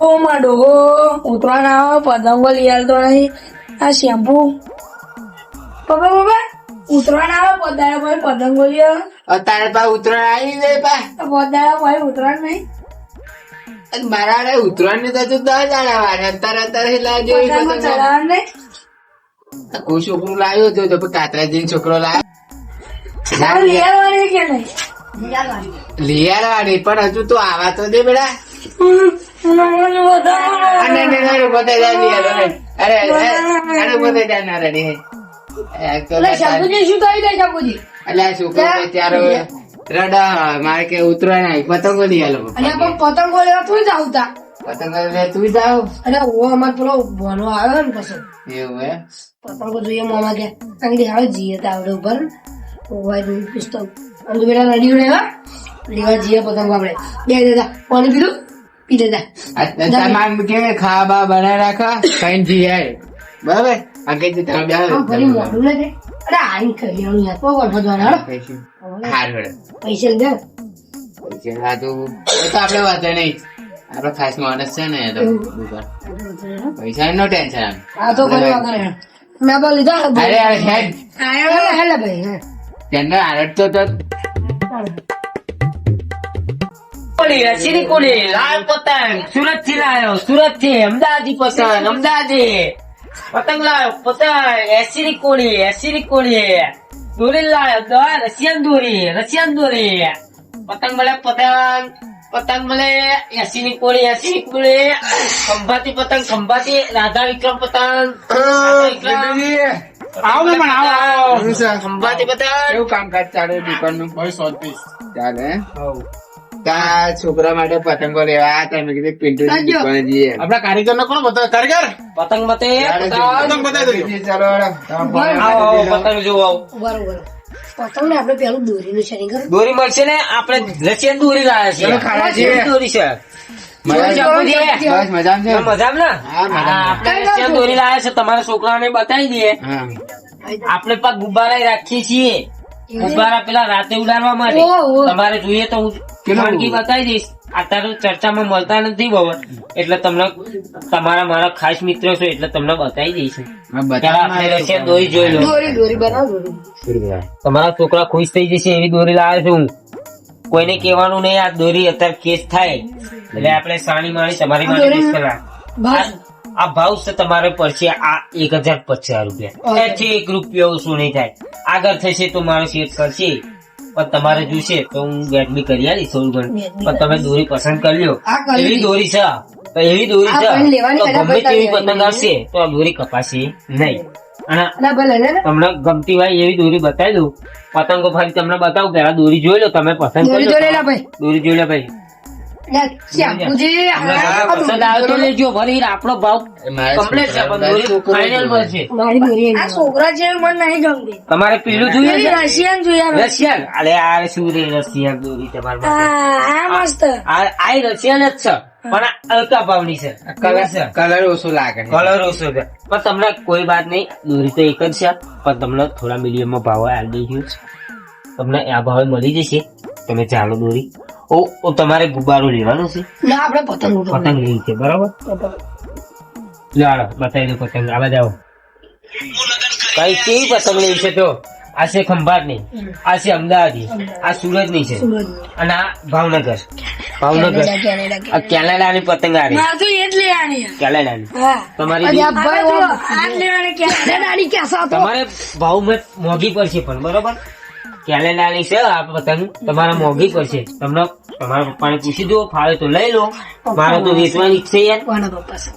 ઓ માડો ઉતરાણ આવે પતંગો લઈ આવતો નહીં. આ શેમ્પુ. પપ્પા પપ્પા ઉતરાણ આવે પદાળા ભાઈ પતંગો લઈ આવે. અત્યારે પા ઉતરાણ આવી જાય પા. પદાળા ભાઈ ઉતરાણ નહીં. મારા રે ઉતરાણ ને તો દસ દાડા વારે અત્યારે અત્યારે લાવજો એ પતંગો પતંગ. ચલાવવા નહીં. કોઈ છોકરો લાવ્યો હતો તો કાતરા જઈને છોકરો લાવ્યો. આવવાની કે નહીં? લિયાર વાળી પણ હજુ તો આવા તો દે બેડા મને અરે અરે અરે બધા જાય લિયાર અરે અરે અરે અરે બધા જાય ના રેડી. એટલે શેમ્પુજી શું થઈ જાય શેમ્પુજી એટલે આ છોકરો તો ત્યારે રડા મારે કે ઉતરાયણ આવી. પતંગો લઈ આલો અને પતંગો લેવા તું જ આવતા. પતંગો લે તું જાવ અને ઓ અમાર પેલો ભણો આવ્યો ને પછી. એવું હે પતંગો જોઈએ મોમાં કે. અંગડી આવે જઈએ તો આવડે ઉપર ઓવાય દૂધ પીસતો અને તું બેટા રેડી રહેવા લેવા જઈએ પતંગો આપણે બે દેતા પાણી પીધું પી આ તમામ કે ખાવા બા બનાવી રાખા? કઈ જઈએ બરાબર? અંકિત જી તમે આમ ફરી ને તે. અરે આઈ કરી આવું યાર. કોઈ હાલો. કહીશું. હાર. પૈસા લીધા? પછી આ તો એ તો આપણે વાંધો નહીં. આપણે ખાસ માણસ છે ને તો. પૈસા નો ટેન્શન આમ આ તો ફરી હેડ. મેં બોલી લીધા. ને અરે હેડ. હેલા હેલા ભાઈ હે. તેને આરડ તો કોળી લાલ પતંગ સુરતથી લાયો સુરતથી અમદાવાદી પતંગ અમદાવાદી પતંગ લાયો પતંગ એસી કોળી એસી કોળી દોરી લાયો દવા રશિયન દોરી રશિયન દોરી. પતંગ મળે પતંગ પતંગ મળે એસી ની કોળી એસી ની કોળી. ખંભાતી પતંગ ખંભાતી રાધા વિક્રમ પતંગ વિક્રમ આવો ને પણ આવો આવો. ખંભાતી પતંગ કેવું કામકાજ ચાલે દુકાનનું ચાલે હે? તા છોકરા માટે પતંગો લેવા તમે કીધું પિન્ટુ. જઈએ આપડા કારીગર નો કોણ બતાવે? કારીગર? પતંગ મતે પતંગ. બતાવી દેજો. ચાલો આવો આવો, પતંગ જોવો. આવો બરોબર. પતંગ ને આપડે પેલું દોરીનું શેરિંગ કરું દોરી મળશે ને? આપડે રશિયન દોરી લાયા છે. દોરી છે. મજા દોરી બસ આપો મજામાં છે. મજામાં ને? હા, મજામાં. હા, આપણે રશિયન દોરી લાયા છે તમારા છોકરાને બતાવી દઈએ. હા. આપણે પાક ગુબ્બારા રાખીએ છીએ. ગુબ્બારા પેલા રાતે ઉડાડવા માટે. તમારે જોઈએ તો હું ખાનગી બતાવી દઈશ. અત્યારે ચર્ચામાં મળતા નથી બહુ. એટલે તમને તમારા મારા ખાસ મિત્રો છો એટલે તમને બતાવી દઈશ. દોરી જોઈ લો. દોરી દોરી બનાવ દોરી. તમારા છોકરા ખુશ થઈ જશે એવી દોરી લાવે છું. કોઈને કહેવાનું નહીં આ દોરી અત્યારે કેસ થાય. એટલે આપણે સાણી માણી તમારી માટે આ ભાવ છે તમારે પડશે આ એક હજાર પચાસ રૂપિયા. એથી એક રૂપિયો ઓછું નહીં થાય. આગળ થશે તો મારો શેર કરશે. પણ તમારે જોશે તો હું વેટમી કરી આવીશ થોડું ઘણું. પણ તમે દોરી પસંદ કરી લો એવી દોરી છે. તો એવી દોરી છે. તો ગમે તેવી પતંગ આવશે તો આ દોરી કપાશે નહીં. લે તમને ગમતી હોય એવી દોરી બતાવી દઉં. પતંગો ફરી તમને બતાવું પેલા દોરી જોઈ લો તમે પસંદ દોરી જોઈ લેલા ભાઈ. દોરી જોઈ લે ભાઈ. આપણો ભાવ કમ્પ્લીટ છે. છે છોકરા છે મને નહીં ગમતી. તમારે પેલું જોઈએ? રશિયન જોઈએ રશિયન. અરે આ શું રે રશિયન દોરી તમારે આ મસ્ત. આ આ રશિયન જ છે પણ હલકા ભાવની છે કલર છે. કલર ઓછો લાગે. કલર ઓછો છે. પણ તમને કોઈ વાત નહીં દોરી તો એક જ છે પણ તમને થોડા મીડિયમમાં ભાવ આવી દઈશું તમને આ ભાવે મળી જશે. તમે ચાલો દોરી. ઓ ઓ તમારે ગુબ્બારો લેવાનો છે? ના આપણે પતંગ પતંગ લેવી છે બરાબર? ચાલો બતાવી દો પતંગ. આવા જાઓ. કઈ કેવી પતંગ લેવી છે તો? આ છે ખંભાતની આ છે અમદાવાદી આ સુરતની છે અને આ ભાવનગર. ભાવનગર. આ કેનેડા. ની પતંગ આ રહી. મારે તો એ જ લેવાની તમારી કેનેડાની કેસા તો. તમારે ભાવ મેં મોંઘી પડશે પણ બરોબર? ની છે? આ પતંગ તમારે મોંઘી પડશે તમને તમારા પપ્પાને પૂછી દો ફાવે તો લઈ લો. મારે તો વેચવાની છે યાર. કોના પપ્પા છે?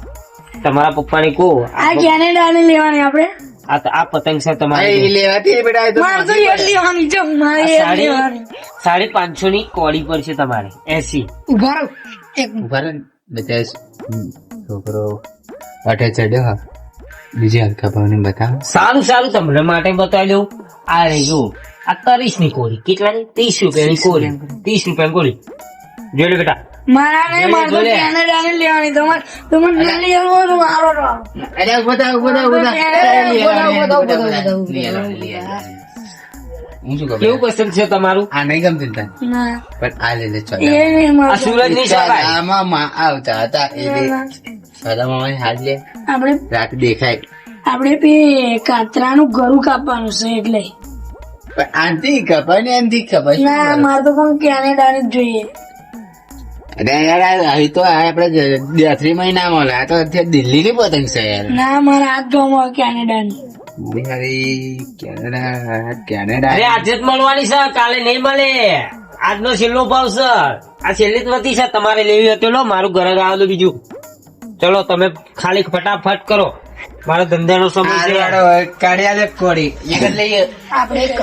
તમારા પપ્પાને કહો. આ કેનેડાની લેવાની આપણે? આ પતંગ છે તમારે બેટા સાડી પાંચસો ની કોડી છે તમારે એસી. ઊભા. બધા છોકરો અટે ચડ્યો હા. બીજી હલકા ભાવની બતાવો. સારું સારું તમને માટે બતાવી દઉં. આ રહી આ ત્રીસની કોડી કેટલાની ત્રીસ રૂપિયાની કોડી ત્રીસ રૂપિયાની કોડી જોઈ લો બેટા. મારા નહીં મારે તો લેવાની. તમારે ના મારો. અરે. હું શું કેવું પસંદ છે આ નહીં ગમતું તને? પણ આ લે લે એ ચોદા નહીં આ સુરજની સવાય આમાં માં આવતા હતા. એ લે મામા હાથ લે. આપણે રાત દેખાય. આપણે પે કાતરાનું કાપવાનું છે એટલે. આનથી ખબર ને એનથી ખબર ના મારે તો પણ કેનેડાની જ જોઈએ. અરે યાર અહીં તો આપણે દસરી મહિના મળે આ તો અત્યારે દિલ્હી ની પતંગ છે યાર. ના મારે આ જ કેનેડાની. Bihari Canada Canada. અરે આજે જ મળવાની છે કાલે નહીં મળે. આજનો છેલ્લો ભાવ છે. આ છેલ્લી જ વધી છે. તમારે લેવી હતી લો મારું ઘરે આવેલું બીજું. ચલો તમે ખાલી ફટાફટ કરો. મારો ધંધાનો સમય છે. કાઢ્યા લે કોડી એક જ લઈએ. આપણે એક.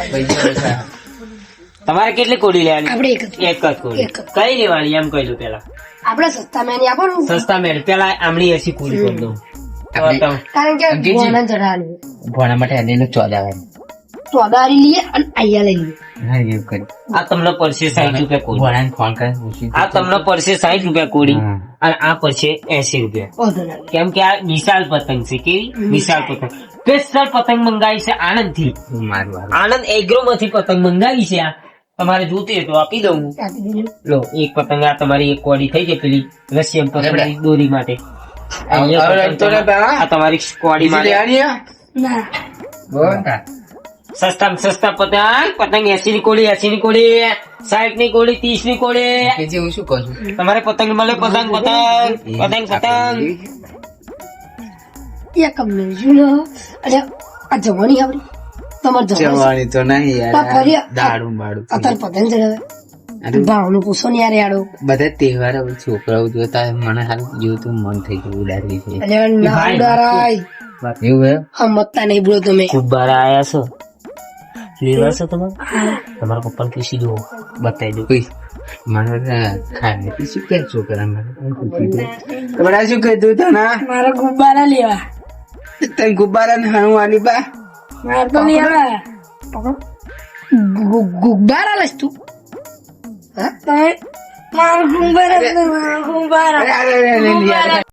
તમારે કેટલી કોડી લેવાની? આપણે એક જ. એક જ કોડી કઈ લેવાની? એમ કહી દો પેલા આપણે સસ્તા મેની આપો સસ્તા મેળ. પેલા આમળી એસી કોડી કરી તમે- કારણ કે. ભોણા ચઢાવવાનું ભોણા માટે એને ચોદા વાળી ચોદારી લઈએ અને અહીંયા લઈ લઈએ એવું કરી. આ તમને પડશે સાઠ રૂપિયા કોડી ભોણાને ફોન કરે આ તમને પડશે સાઠ રૂપિયા કોડી અને આ પડશે એસી રૂપિયા. કેમ કે આ વિશાલ પતંગ છે કેવી? વિશાલ પતંગ. સ્પેશિયલ પતંગ મંગાવી છે આણંદથી આણંદ આનંદ એગ્રો માંથી પતંગ મંગાવી છે આ. તમારે જોતી હોય તો આપી દઉં હું. લો એક પતંગ આ તમારી એક કોડી થઈ ગઈ પેલી રશિયન પતંગ દોરી માટે. આ તમારી કોડી માટે. ના. સસ્તા સસ્તા પતંગ પતંગ એસી ની કોળી એસી ની કોળી સાઠની કોળી. ત્રીસની કોળી હું શું કહું છું? તમારે પતંગ મળે પતંગ પતંગ પતંગ પતંગ. એકમ મેજુ લો અરે આ જવાની આવડી. તમારે જવાની તો નહીં યાર. દાડું બાડું અત્યારે પતંગ ચડાવે. અરે. ભાવનું પૂછો ને યાર યાડો બધા તહેવાર છોકરાઓ જોતા મને હારું જેવું તો મન થઈ ગયું ઉડાડવી છે. અરે ના ઉડારાય એવું હે હમતતા નહીં બોલો તમે. ગુબ્બારા આયા છો. લેવા છો તમારે તમારા પપ્પાને પૂછી દો બતાવી દો કોઈ મને ખાને શું કે છોકરા તમારે શું કીધું તને મારા ગુબ્બારા લેવા તને ગુબ્બારા ને હણું આલી બા મારે તો લેવા ગુ- ગુબ્બારા લઈશ તું હા તમે મારા ગુબ્બારા મારા ગુબ્બારા અરે અરે અરે, અરે, અરે, અરે,